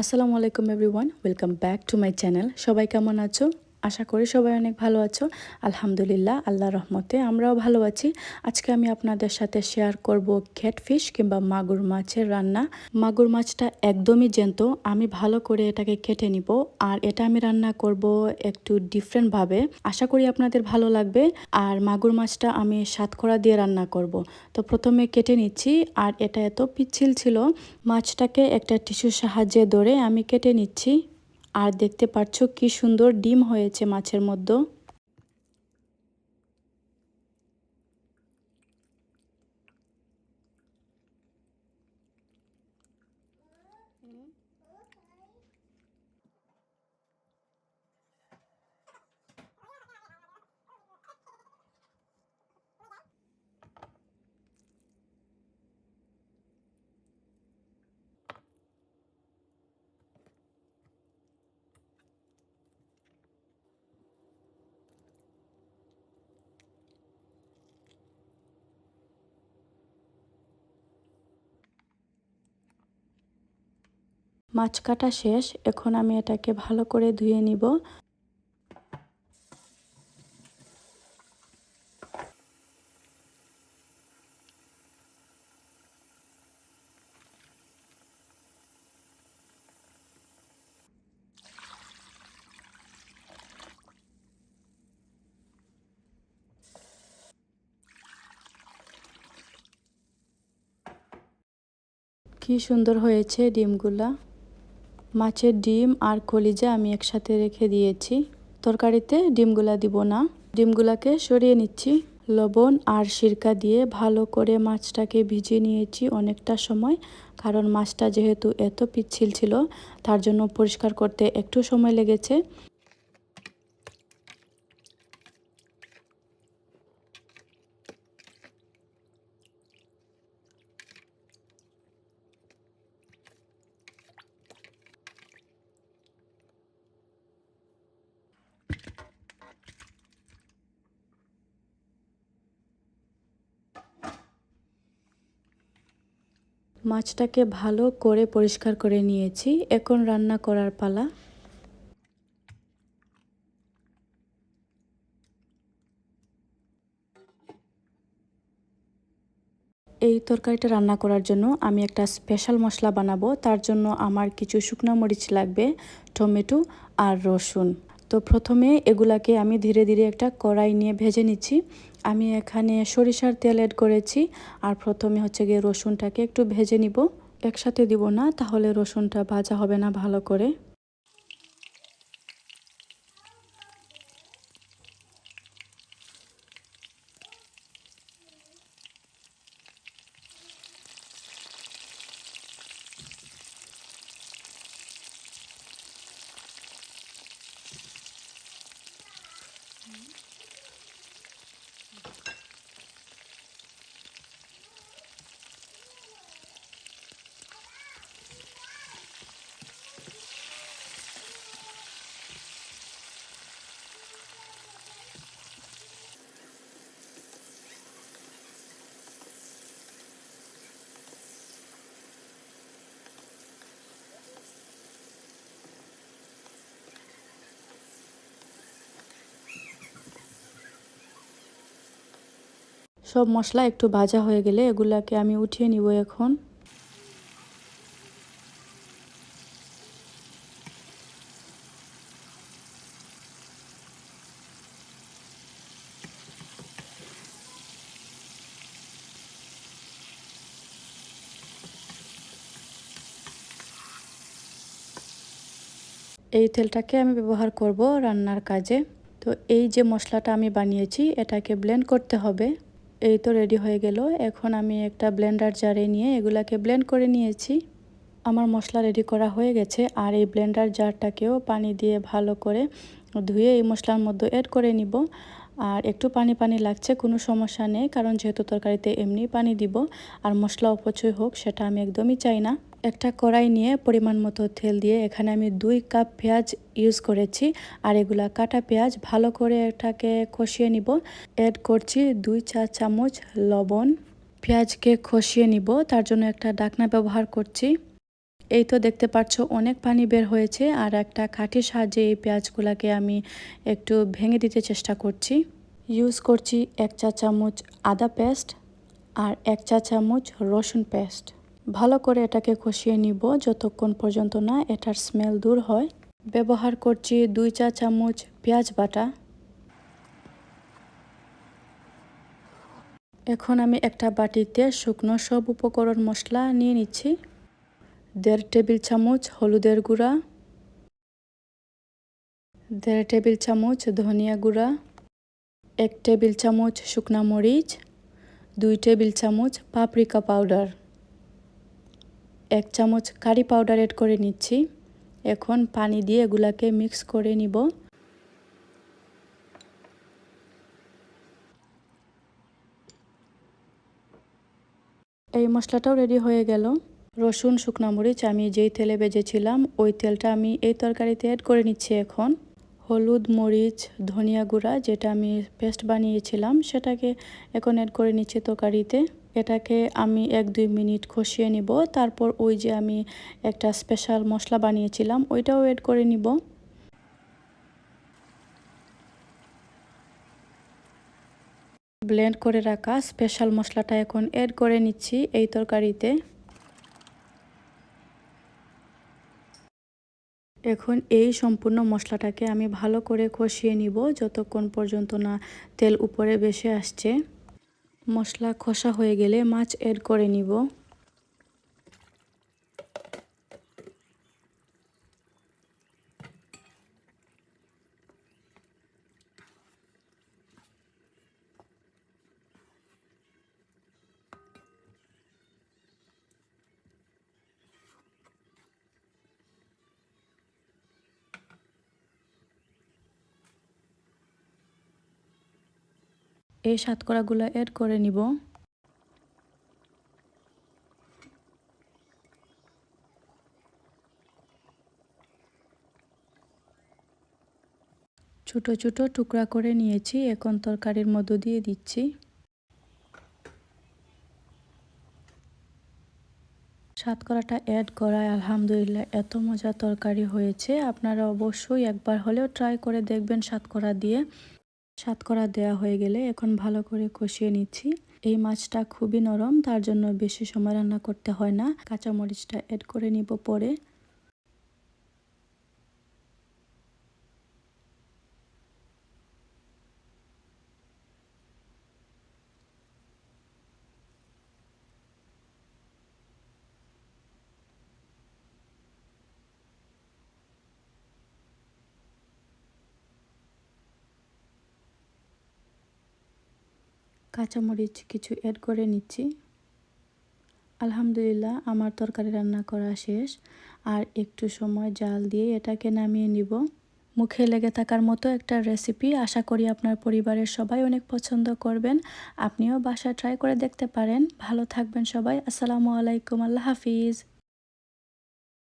আসসালামু আলাইকুম everyone welcome back to my channel. সবাই কেমন আছো? আশা করি সবাই অনেক ভালো আছো। আলহামদুলিল্লাহ আল্লাহ রহমতে আমরাও ভালো আছি। আজকে আমি আপনাদের সাথে শেয়ার করব ফিশ কিংবা মাগুর মাছের রান্না। মাগুর মাছটা একদমই জ্যান্ত, আমি ভালো করে এটাকে কেটে নিব। আর এটা আমি রান্না করব একটু ডিফারেন্টভাবে আশা করি আপনাদের ভালো লাগবে। আর মাগুর মাছটা আমি সাতকড়া দিয়ে রান্না করব। তো প্রথমে কেটে নিচ্ছি, আর এটা এত পিচ্ছিল ছিল, মাছটাকে একটা টিস্যুর সাহায্যে ধরে আমি কেটে নিচ্ছি। আর দেখতে পাচ্ছ কি সুন্দর ডিম হয়েছে মাছের মধ্যে। মাছ কাটা শেষ এখন আমি এটাকে ভালো করে ধুয়ে নিব। কি সুন্দর হয়েছে ডিমগুলা। মাছের ডিম আর কলিজা আমি একসাথে রেখে দিয়েছি। তরকারিতে ডিমগুলা দিব না। ডিমগুলাকে সরিয়ে নিচ্ছি। লবণ আর সিরকা দিয়ে ভালো করে মাছটাকে ভিজিয়ে নিয়েছি অনেকটা সময়, কারণ মাছটা যেহেতু এত পিচ্ছিল ছিল, তার জন্য পরিষ্কার করতে একটু সময় লেগেছে। মাছটাকে ভালো করে পরিষ্কার করে নিয়েছি। এখন রান্না করার পালা। এই তরকারিটা রান্না করার জন্য আমি একটা স্পেশাল মশলা বানাবো। তার জন্য আমার কিছু শুকনো মরিচ লাগবে, টমেটো আর রসুন। তো প্রথমে এগুলাকে আমি ধীরে ধীরে একটা কড়াই নিয়ে ভেজে নিচ্ছি। আমি এখানে সরিষার তেল অ্যাড করেছি আর প্রথমে হচ্ছে গিয়ে রসুনটাকে একটু ভেজে নিব। একসাথে দিব না, তাহলে রসুনটা ভাজা হবে না ভালো করে। সব মশলা একটু ভাজা হয়ে গেলে এগুলাকে আমি উঠিয়ে নিব এখন। এই তেলটাকে আমি ব্যবহার করব রান্নার কাজে। তো এই যে মশলাটা আমি বানিয়েছি, এটাকে ব্লেন্ড করতে হবে। এই তো রেডি হয়ে গেল। এখন আমি একটা ব্লেন্ডার জারে নিয়ে এগুলাকে ব্লেন্ড করে নিয়েছি। আমার মশলা রেডি করা হয়ে গেছে। আর এই ব্লেন্ডার জারটাকেও পানি দিয়ে ভালো করে ধুয়ে এই মশলার মধ্যে অ্যাড করে নিব। আর একটু পানি পানি লাগছে, কোনো সমস্যা নেই, কারণ যেহেতু তরকারিতে এমনি পানি দিব, আর মশলা অপচয় হোক, সেটা আমি একদমই চাই না। একটা কড়াই নিয়ে পরিমাণ মতো তেল দিয়ে এখানে আমি দুই কাপ পেঁয়াজ ইউজ করেছি, আর এগুলা কাটা পেঁয়াজ ভালো করে এটাকে কষিয়ে নিব। অ্যাড করছি দুই চা চামচ লবণ। পেঁয়াজকে কষিয়ে নিব, তার জন্য একটা ডাকনা ব্যবহার করছি। এই তো দেখতে পাচ্ছ অনেক পানি বের হয়েছে আর একটা কাঠির সাহায্যে এই পেঁয়াজগুলোকে আমি একটু ভেঙে দিতে চেষ্টা করছি। ইউজ করছি এক চা চামচ আদা পেস্ট আর এক চা চামচ রসুন পেস্ট। ভালো করে এটাকে কষিয়ে নিব, যতক্ষণ পর্যন্ত না এটার স্মেল দূর হয়। ব্যবহার করছি দুই চা চামচ পেঁয়াজ বাটা। এখন আমি একটা বাটিতে শুকনো সব উপকরণ মশলা নিয়ে নিচ্ছি। দেড় টেবিল চামচ হলুদের গুঁড়া দেড় টেবিল চামচ ধনিয়া গুঁড়া এক টেবিল চামচ শুকনা মরিচ দুই টেবিল চামচ পাপরিকা পাউডার এক চামচ কারি পাউডার এড করে নিচ্ছি এখন পানি দিয়ে এগুলাকে মিক্স করে নিব এই মশলাটাও রেডি হয়ে গেল রসুন শুকনা মরিচ আমি যেই তেলে বেজেছিলাম ওই তেলটা আমি এই তরকারিতে অ্যাড করে নিচ্ছি এখন। হলুদ মরিচ, ধনিয়া গুঁড়া যেটা আমি পেস্ট বানিয়েছিলাম, সেটাকে এখন অ্যাড করে নিচ্ছি তরকারিতে। এটাকে আমি এক দুই মিনিট কষিয়ে নিব, তারপর ওই যে আমি একটা স্পেশাল মশলা বানিয়েছিলাম, ওইটাও অ্যাড করে নিব। ব্লেন্ড করে রাখা স্পেশাল মশলাটা এখন অ্যাড করে নিচ্ছি এই তরকারিতে। এখন এই সম্পূর্ণ মশলাটাকে আমি ভালো করে কষিয়ে নিব যতক্ষণ পর্যন্ত না তেল উপরে বেশি আসছে। মশলা খসা হয়ে গেলে মাছ এড করে নিব। এই সাতকড়াগুলো এড করে নিব। ছোট ছোট টুকরা করে নিয়েছি, এখন তরকারির মধ্য দিয়ে দিচ্ছি। সাতকরাটা অ্যাড করায় আলহামদুলিল্লাহ এত মজা তরকারি হয়েছে। আপনারা অবশ্যই একবার হলেও ট্রাই করে দেখবেন সাতকরা দিয়ে। সাতকরা দেয়া হয়ে গেলে এখন ভালো করে কষিয়ে নিচ্ছি। এই মাছটা খুবই নরম, তার জন্য বেশি সময় রান্না করতে হয় না। কাঁচামরিচটা অ্যাড করে নিব পরে। কাঁচামরিচ কিছু অ্যাড করে নিচ্ছি। আলহামদুলিল্লাহ, আমার তরকারি রান্না করা শেষ। আর একটু সময় জাল দিয়ে এটাকে নামিয়ে নিব। মুখে লেগে থাকার মতো একটা রেসিপি আশা করি আপনার পরিবারের সবাই অনেক পছন্দ করবেন। আপনিও বাসা ট্রাই করে দেখতে পারেন। ভালো থাকবেন সবাই। আসসালামু আলাইকুম। আল্লাহ হাফিজ।